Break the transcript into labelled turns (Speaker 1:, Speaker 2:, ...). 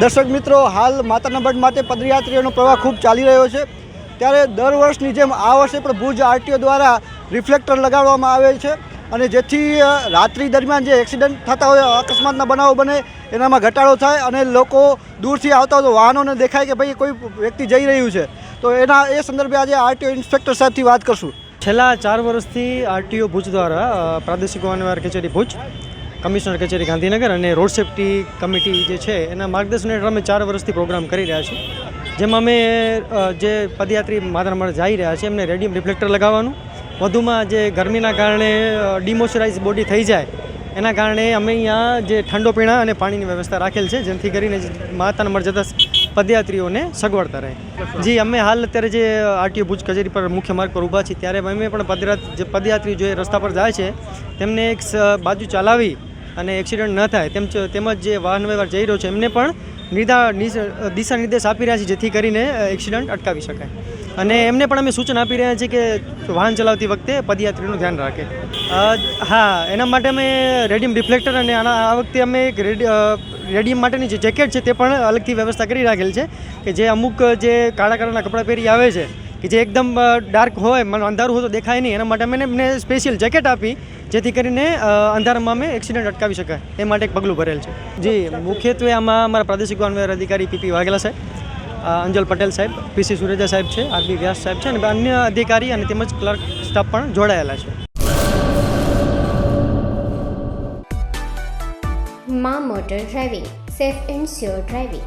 Speaker 1: દર્શક મિત્રો, હાલ માતાના મઢ માટે પદયાત્રીઓનો પ્રવાહ ખૂબ ચાલી રહ્યો છે. ત્યારે દર વર્ષની જેમ આ વર્ષે પણ ભુજ આરટીઓ દ્વારા રિફ્લેક્ટર લગાડવામાં આવે છે અને જેથી રાત્રિ દરમિયાન જે એક્સિડન્ટ થતા હોય, અકસ્માતના બનાવો બને, એનામાં ઘટાડો થાય અને લોકો દૂરથી આવતા હોય તો વાહનોને દેખાય કે ભાઈ કોઈ વ્યક્તિ જઈ રહ્યું છે. તો એના, એ સંદર્ભે આજે આરટીઓ ઇન્સ્પેક્ટર સાહેબથી વાત કરશું.
Speaker 2: છેલ્લા ચાર વર્ષથી આરટીઓ ભુજ દ્વારા પ્રાદેશિક વાહન વ્યવહાર કચેરી ભુજ કમિશનર કચેરી ગાંધીનગર અને રોડ સેફટી કમિટી જે છે, એના માર્ગદર્શન હેઠળ અમે ચાર વર્ષથી પ્રોગ્રામ કરી રહ્યા છીએ. જેમાં અમે જે પદયાત્રી માધાના જઈ રહ્યા છે એમને રેડિયમ રિફ્લેક્ટર લગાવવાનું. વધુમાં જે ગરમીના કારણે ડિમોશરાઇઝ બોડી થઈ જાય, એના કારણે અમે અહીંયા જે ઠંડો પીણા અને પાણીની વ્યવસ્થા રાખેલ છે જેથી કરીને માતાના મળ જતા પદયાત્રીઓને સગવડતા રહે. જી, અમે હાલ અત્યારે જે આરટીઓ ભુજ કચેરી પર મુખ્ય માર્ગ પર ઊભા છીએ, ત્યારે અમે પણ પદયાત જે પદયાત્રી જે રસ્તા પર જાય છે, તેમને એક બાજુ ચલાવી અને એક્સિડન્ટ ન થાય, તેમ તેમજ જે વાહન વ્યવહાર જઈ રહ્યો છે, એમને પણ નિસ- દિશા નિર્દેશ આપી રહ્યા છે, જેથી કરીને એક્સિડન્ટ અટકાવી શકાય. અને એમને પણ અમે સૂચન આપી રહ્યા છીએ કે વાહન ચલાવતી વખતે પદયાત્રીનું ધ્યાન રાખે. હા, એના માટે અમે રેડિયમ રિફ્લેક્ટર અને આના, આ વખતે અમે એક રેડી રેડિયમ માટેની જે જેકેટ છે તે પણ અલગથી વ્યવસ્થા કરી રાખેલ છે કે જે અમુક જે કાળા કાળાના કપડાં પહેરી આવે છે કે જે એકદમ ડાર્ક હોય, મને અંધારું હોય તો દેખાય નહીં. એના માટે મેં સ્પેશિયલ જેકેટ આપી, જેથી કરીને અંધારામાં અમે એક્સિડન્ટ અટકાવી શકાય. એ માટે એક પગલું ભરેલ છે. જી, મુખ્યત્વે આમાં અમારા પ્રાદેશિક વાહન અધિકારી પીપી વાઘેલા સાહેબ અંજલ પટેલ સાહેબ પીસી સુરેજા સાહેબ છે આરબી વ્યાસ સાહેબ છે, અને અન્ય અધિકારી અને તેમજ ક્લર્ક સ્ટાફ પણ જોડાયેલા છે.
Speaker 3: Maa motor driving safe and sure driving